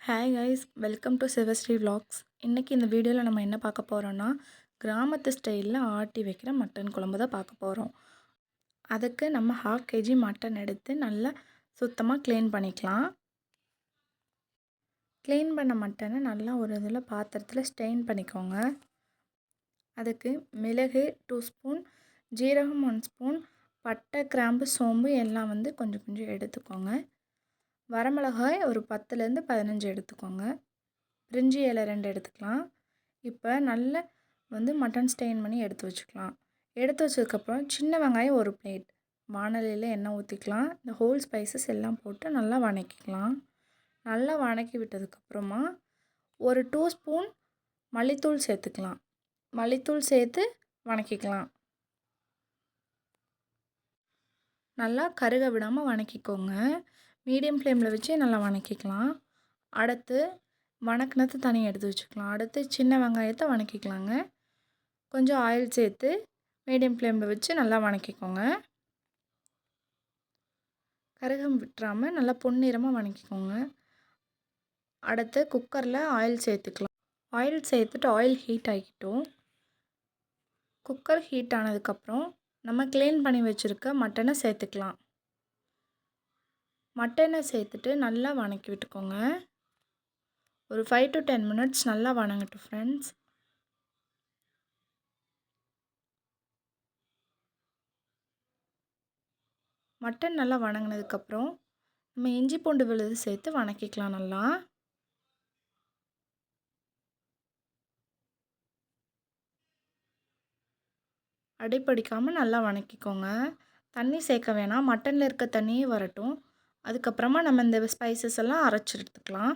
Hi guys welcome to Sivasri vlogs. இன்றைக்கி இந்த வீடியோவில் நம்ம என்ன பார்க்க போகிறோன்னா கிராமத்து ஸ்டைலில் ஆட்டி வைக்கிற மட்டன் குழம்பு தான் பார்க்க போகிறோம் அதுக்கு நம்ம ஹாஃப் கேஜி மட்டன் எடுத்து நல்லா சுத்தமாக க்ளீன் பண்ணிக்கலாம். க்ளீன் பண்ண மட்டனை நல்லா ஒரு இதில் பாத்திரத்தில் ஸ்டெயின் பண்ணிக்கோங்க. அதுக்கு மிளகு டூ ஸ்பூன் ஜீரகம் ஒன் ஸ்பூன் பட்டை கிராம்பு சோம்பு எல்லாம் வந்து கொஞ்சம் கொஞ்சம் எடுத்துக்கோங்க. வரமிளகாய் ஒரு பத்துலேருந்து பதினஞ்சு எடுத்துக்கோங்க. பிரிஞ்சி இலை ரெண்டு எடுத்துக்கலாம். இப்போ நல்ல வந்து மட்டன் ஸ்டெயின் பண்ணி எடுத்து வச்சுக்கலாம். எடுத்து வச்சதுக்கப்புறம் சின்ன வெங்காயம் ஒரு பிளேட் வானலியில் எண்ணெய் ஊற்றிக்கலாம் இந்த ஹோல் ஸ்பைசஸ் எல்லாம் போட்டு நல்லா வணக்கிக்கலாம். நல்லா வணக்கி விட்டதுக்கப்புறமா ஒரு டூ ஸ்பூன் மல்லித்தூள் சேர்த்துக்கலாம். மல்லித்தூள் சேர்த்து வணக்கிக்கலாம். நல்லா கருக விடாமல் வணக்கிக்கோங்க. மீடியம் ஃப்ளேமில் வச்சு நல்லா வணக்கிக்கலாம். அடுத்து வணக்கினது தனியாக எடுத்து வச்சுக்கலாம். அடுத்து சின்ன வெங்காயத்தை வணக்கிக்கலாங்க. கொஞ்சம் ஆயில் சேர்த்து மீடியம் ஃப்ளேமில் வச்சு நல்லா வணக்கிக்கோங்க. கருகம் விட்டுறாமல் நல்லா பொன்னிறமாக வணக்கிக்கோங்க. அடுத்து குக்கரில் ஆயில் சேர்த்துக்கலாம். ஆயில் சேர்த்துட்டு ஆயில் ஹீட் ஆகிட்டோம். குக்கர் ஹீட் ஆனதுக்கப்புறம் நம்ம க்ளீன் பண்ணி வச்சுருக்க மட்டனை சேர்த்துக்கலாம். மட்டனை சேர்த்துட்டு நல்லா வணக்கி விட்டுக்கோங்க. ஒரு ஃபைவ் டு டென் மினிட்ஸ் நல்லா வணங்கட்டும் ஃப்ரெண்ட்ஸ் மட்டன் நல்லா வணங்கினதுக்கப்புறம் நம்ம இஞ்சி பூண்டு விழுது சேர்த்து வணக்கிக்கலாம் நல்லா. அடிப்படிக்காமல் நல்லா வணக்கிக்கோங்க. தண்ணி சேர்க்க வேணாம். மட்டனில் இருக்க தண்ணியே வரட்டும். அதுக்கப்புறமா நம்ம இந்த ஸ்பைசஸ் எல்லாம் அரைச்சி எடுத்துக்கலாம்.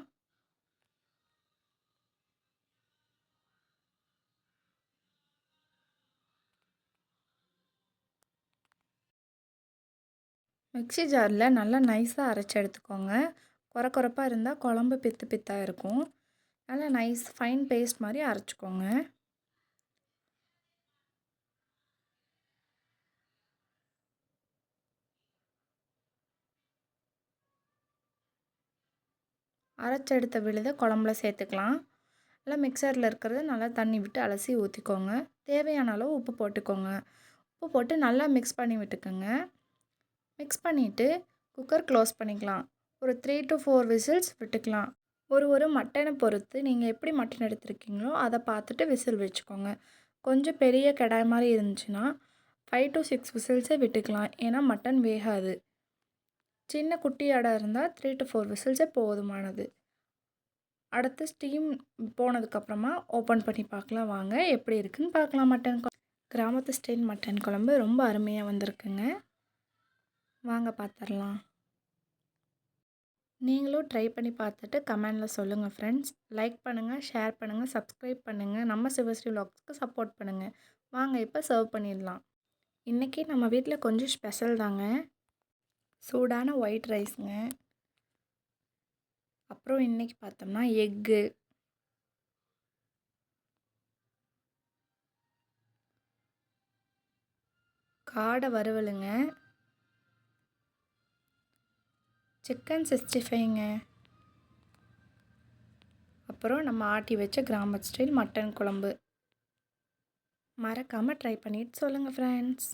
மிக்சி ஜாரில் நல்லா நைஸாக அரைச்சி எடுத்துக்கோங்க. குறை குறைப்பாக இருந்தால் குழம்பு பித்து பித்தாக இருக்கும். நல்லா நைஸ் ஃபைன் பேஸ்ட் மாதிரி அரைச்சிக்கோங்க. அரைச்செடுத்த விழுதை குழம்புல சேர்த்துக்கலாம். நல்லா மிக்சரில் இருக்கிறது நல்லா தண்ணி விட்டு அலசி ஊற்றிக்கோங்க தேவையான அளவு உப்பு போட்டுக்கோங்க. உப்பு போட்டு நல்லா மிக்ஸ் பண்ணி விட்டுக்கோங்க. மிக்ஸ் பண்ணிவிட்டு குக்கர் க்ளோஸ் பண்ணிக்கலாம். ஒரு த்ரீ டு ஃபோர் விசில்ஸ் விட்டுக்கலாம். ஒரு ஒரு மட்டனை பொறுத்து நீங்கள் எப்படி மட்டன் எடுத்துருக்கீங்களோ அதை பார்த்துட்டு விசில் வச்சுக்கோங்க. கொஞ்சம் பெரிய கடாய் மாதிரி இருந்துச்சுன்னா ஃபைவ் டு சிக்ஸ் விசில்ஸே விட்டுக்கலாம். ஏன்னா மட்டன் வேகாது. சின்ன குட்டி இருந்தால் த்ரீ டு ஃபோர் விசில்ஸே போதுமானது. அடுத்து ஸ்டீம் போனதுக்கப்புறமா ஓப்பன் பண்ணி பார்க்கலாம் வாங்க. எப்படி இருக்குதுன்னு பார்க்கலாம். மட்டன் கிராமத்து ஸ்டைல் மட்டன் குழம்பு ரொம்ப அருமையாக வந்திருக்குங்க. வாங்க பார்த்துடலாம் நீங்களும் ட்ரை பண்ணி பார்த்துட்டு கமெண்டில் சொல்லுங்கள் ஃப்ரெண்ட்ஸ் லைக் பண்ணுங்கள் ஷேர் பண்ணுங்கள் சப்ஸ்கிரைப் பண்ணுங்கள் நம்ம சிவஸ்ரீ விலாக்ஸ்க்கு சப்போர்ட் பண்ணுங்கள் வாங்க இப்போ சர்வ் பண்ணிடலாம். இன்றைக்கி நம்ம வீட்டில் கொஞ்சம் ஸ்பெஷல் தாங்க. சூடான ஒயிட் ரைஸுங்க அப்புறம் இன்றைக்கி பார்த்தோம்னா எக்கு. காடை வறுவலுங்க. சிக்கன் சிக்ஸ்டி ஃபைவ்ங்க அப்புறம் நம்ம ஆட்டி வச்ச கிராமத் ஸ்டைல் மட்டன் குழம்பு. மறக்காமல் ட்ரை பண்ணிட்டு சொல்லுங்கள் ஃப்ரெண்ட்ஸ்